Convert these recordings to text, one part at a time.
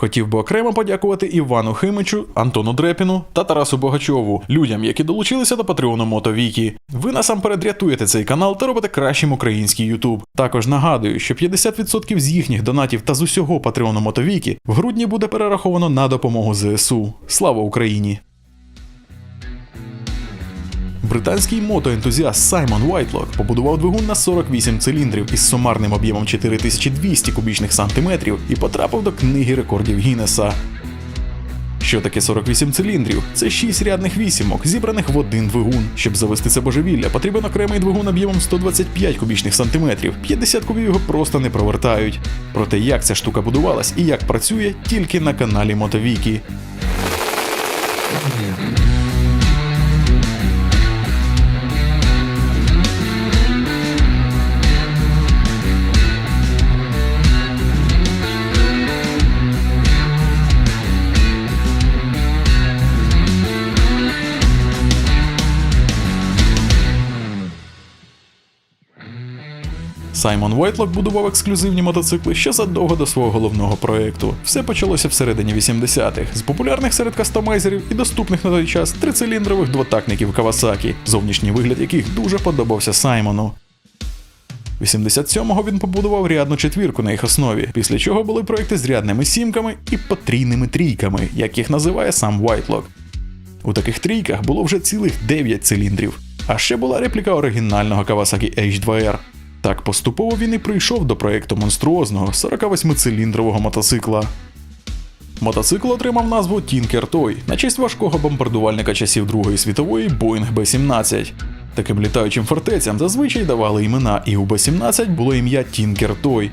Хотів би окремо подякувати Івану Химичу, Антону Дрепіну та Тарасу Богачову, людям, які долучилися до Патреону Мотовікі. Ви насамперед рятуєте цей канал та робите кращим український Ютуб. Також нагадую, що 50% з їхніх донатів та з усього Патреону Мотовікі в грудні буде перераховано на допомогу ЗСУ. Слава Україні! Британський мотоентузіаст Саймон Вайтлок побудував двигун на 48 циліндрів із сумарним об'ємом 4200 кубічних сантиметрів і потрапив до книги рекордів Гіннеса. Що таке 48 циліндрів? Це 6 рядних вісімок, зібраних в один двигун. Щоб завести це божевілля, потрібен окремий двигун об'ємом 125 кубічних сантиметрів. 50 кубів його просто не провертають. Проте як ця штука будувалась і як працює, тільки на каналі Мотовікі. Саймон Вайтлок будував ексклюзивні мотоцикли ще задовго до свого головного проєкту. Все почалося всередині 80-х з популярних серед кастомайзерів і доступних на той час трициліндрових двотактників Kawasaki, зовнішній вигляд яких дуже подобався Саймону. 87-го він побудував рядну четвірку на їх основі, після чого були проекти з рядними сімками і потрійними трійками, як їх називає сам Вайтлок. У таких трійках було вже цілих 9 циліндрів. А ще була репліка оригінального Kawasaki H2R. Так поступово він і прийшов до проєкту монструозного 48-циліндрового мотоцикла. Мотоцикл отримав назву Тінкер Той на честь важкого бомбардувальника часів Другої світової Boeing B-17. Таким літаючим фортецям зазвичай давали імена, і у Б-17 було ім'я Тінкер Toy.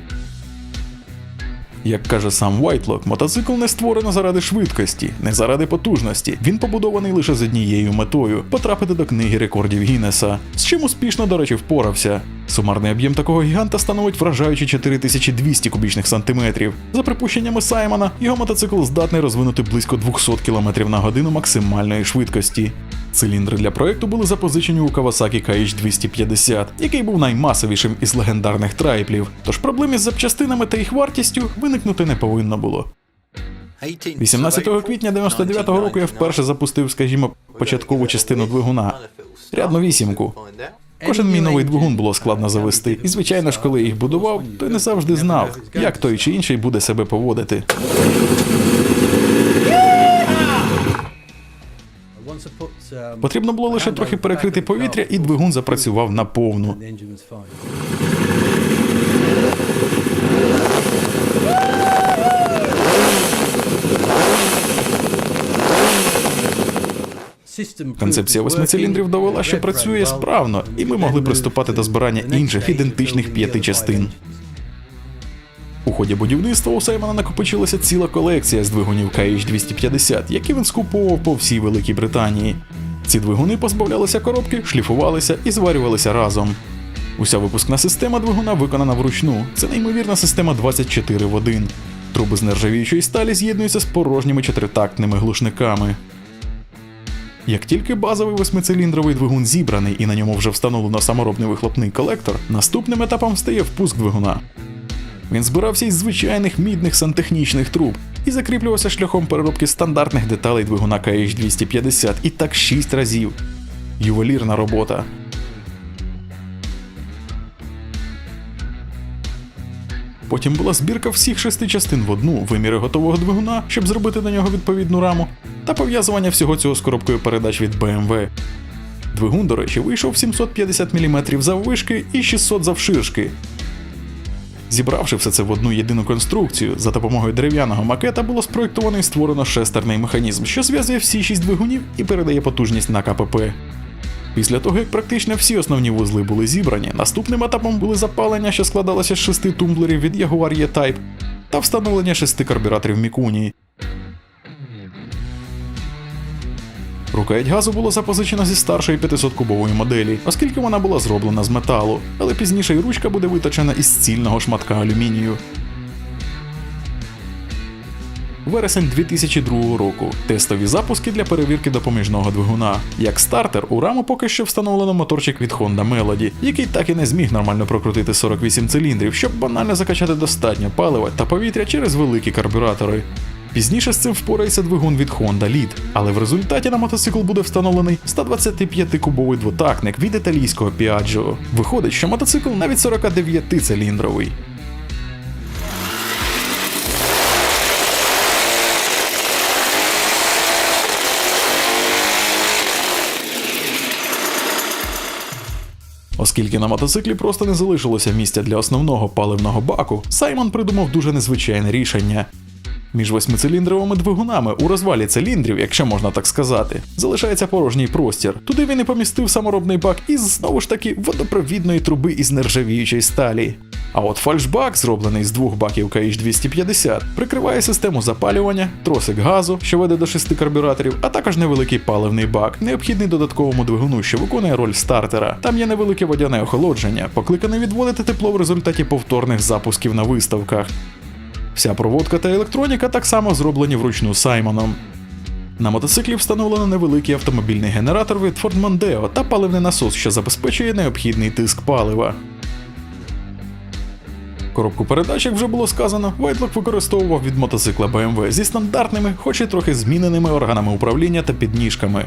Як каже сам Вайтлок, мотоцикл не створено заради швидкості, не заради потужності. Він побудований лише з однією метою потрапити до книги рекордів Гіннеса, з чим успішно, до речі, впорався. Сумарний об'єм такого гіганта становить вражаючі 4200 кубічних сантиметрів. За припущеннями Саймона, його мотоцикл здатний розвинути близько 200 км на годину максимальної швидкості. Циліндри для проекту були запозичені у Kawasaki KH250, який був наймасовішим із легендарних трайплів, тож проблем із запчастинами та їх вартістю виникнути не повинно було. 18 квітня 99-го року я вперше запустив, скажімо, початкову частину двигуна. Рядну вісімку. Кожен мій новий двигун було складно завести, і звичайно ж, коли їх будував, то не завжди знав, як той чи інший буде себе поводити. Потрібно було лише трохи перекрити повітря, і двигун запрацював наповну. Концепція восьмициліндрів довела, що працює справно, і ми могли приступати до збирання інших ідентичних п'яти частин. У ході будівництва у Саймона накопичилася ціла колекція з двигунів KH250, які він скуповував по всій Великій Британії. Ці двигуни позбавлялися коробки, шліфувалися і зварювалися разом. Уся випускна система двигуна виконана вручну. Це неймовірна система 24 в 1. Труби з нержавіючої сталі з'єднуються з порожніми чотиритактними глушниками. Як тільки базовий восьмициліндровий двигун зібраний і на ньому вже встановлено саморобний вихлопний колектор, наступним етапом стає впуск двигуна. Він збирався із звичайних мідних сантехнічних труб і закріплювався шляхом переробки стандартних деталей двигуна KH250 і так 6 разів. Ювелірна робота. Потім була збірка всіх шести частин в одну, виміри готового двигуна, щоб зробити на нього відповідну раму, та пов'язування всього цього з коробкою передач від BMW. Двигун, до речі, вийшов 750 мм заввишки і 600 завширшки. Зібравши все це в одну єдину конструкцію, за допомогою дерев'яного макета було спроєктовано і створено шестерний механізм, що зв'язує всі шість двигунів і передає потужність на КПП. Після того, як практично всі основні вузли були зібрані, наступним етапом були запалення, що складалося з шести тумблерів від Jaguar E-Type, та встановлення шести карбюраторів Mikuni. Рукоять газу було запозичено зі старшої 500-кубової моделі, оскільки вона була зроблена з металу, але пізніше і ручка буде виточена із цільного шматка алюмінію. Вересень 2002 року. Тестові запуски для перевірки допоміжного двигуна. Як стартер, у раму поки що встановлено моторчик від Honda Melody, який так і не зміг нормально прокрутити 48 циліндрів, щоб банально закачати достатньо палива та повітря через великі карбюратори. Пізніше з цим впорається двигун від Honda Lead, але в результаті на мотоцикл буде встановлений 125-кубовий двотактник від італійського Piaggio. Виходить, що мотоцикл навіть 49-циліндровий. Оскільки на мотоциклі просто не залишилося місця для основного паливного баку, Саймон придумав дуже незвичайне рішення. Між восьмициліндровими двигунами у розвалі циліндрів, якщо можна так сказати, залишається порожній простір. Туди він і помістив саморобний бак із знову ж таки водопровідної труби із нержавіючої сталі. А от фальшбак, зроблений з двох баків KH250, прикриває систему запалювання, тросик газу, що веде до шести карбюраторів, а також невеликий паливний бак, необхідний додатковому двигуну, що виконує роль стартера. Там є невелике водяне охолодження, покликане відводити тепло в результаті повторних запусків на виставках. Вся проводка та електроніка так само зроблені вручну Саймоном. На мотоциклі встановлено невеликий автомобільний генератор від Ford Mondeo та паливний насос, що забезпечує необхідний тиск палива. Коробку передач, як вже було сказано, Вайтлок використовував від мотоцикла BMW зі стандартними, хоч і трохи зміненими органами управління та підніжками.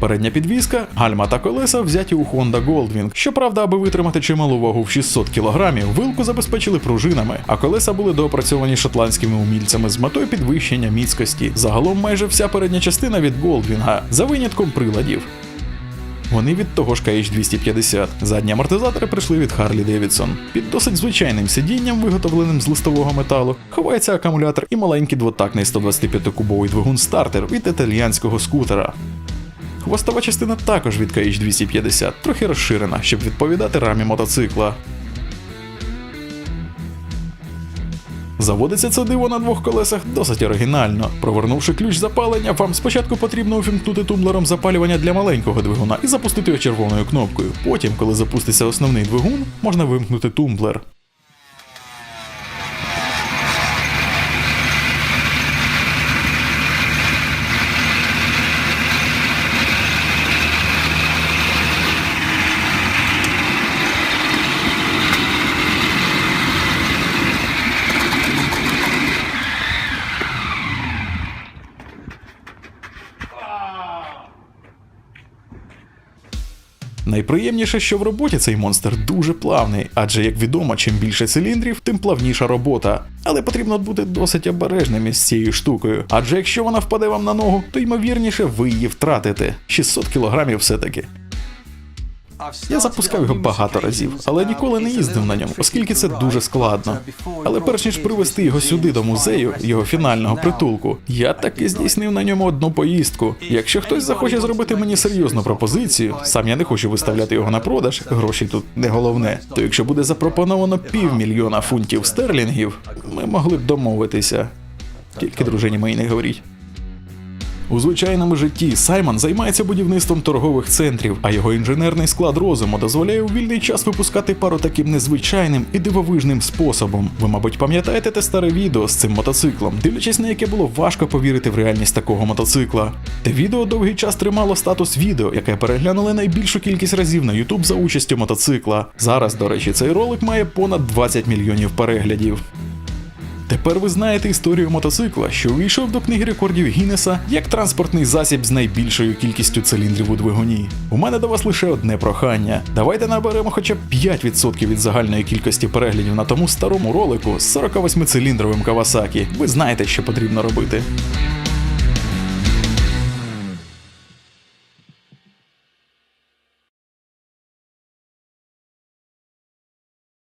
Передня підвізка, гальма та колеса взяті у Honda Goldwing. Щоправда, аби витримати чималу вагу в 600 кг, вилку забезпечили пружинами, а колеса були доопрацьовані шотландськими умільцями з метою підвищення міцкості. Загалом майже вся передня частина від Goldwing, за винятком приладів. Вони від того ж KH250. Задні амортизатори прийшли від Harley Davidson. Під досить звичайним сидінням, виготовленим з листового металу, ховається акумулятор і маленький двотактний 125-кубовий двигун стартер від італіянського скутера. Хвостова частина також від KH250, трохи розширена, щоб відповідати рамі мотоцикла. Заводиться це диво на двох колесах досить оригінально. Провернувши ключ запалення, вам спочатку потрібно увімкнути тумблером запалювання для маленького двигуна і запустити його червоною кнопкою. Потім, коли запуститься основний двигун, можна вимкнути тумблер. Найприємніше, що в роботі цей монстр дуже плавний, адже, як відомо, чим більше циліндрів, тим плавніша робота. Але потрібно бути досить обережним із цією штукою, адже якщо вона впаде вам на ногу, то ймовірніше ви її втратите. 600 кілограмів все-таки. Я запускав його багато разів, але ніколи не їздив на ньому, оскільки це дуже складно. Але перш ніж привезти його сюди до музею, його фінального притулку, я таки здійснив на ньому одну поїздку. Якщо хтось захоче зробити мені серйозну пропозицію, сам я не хочу виставляти його на продаж, гроші тут не головне. То якщо буде запропоновано півмільйона фунтів стерлінгів, ми могли б домовитися. Тільки дружині моїй не говоріть. У звичайному житті Саймон займається будівництвом торгових центрів, а його інженерний склад розуму дозволяє у вільний час випускати пару таким незвичайним і дивовижним способом. Ви, мабуть, пам'ятаєте те старе відео з цим мотоциклом, дивлячись на яке було важко повірити в реальність такого мотоцикла. Те відео довгий час тримало статус відео, яке переглянули найбільшу кількість разів на YouTube за участю мотоцикла. Зараз, до речі, цей ролик має понад 20 мільйонів переглядів. Тепер ви знаєте історію мотоцикла, що увійшов до книги рекордів Гіннеса як транспортний засіб з найбільшою кількістю циліндрів у двигуні. У мене до вас лише одне прохання. Давайте наберемо хоча б 5% від загальної кількості переглядів на тому старому ролику з 48-циліндровим Кавасакі. Ви знаєте, що потрібно робити.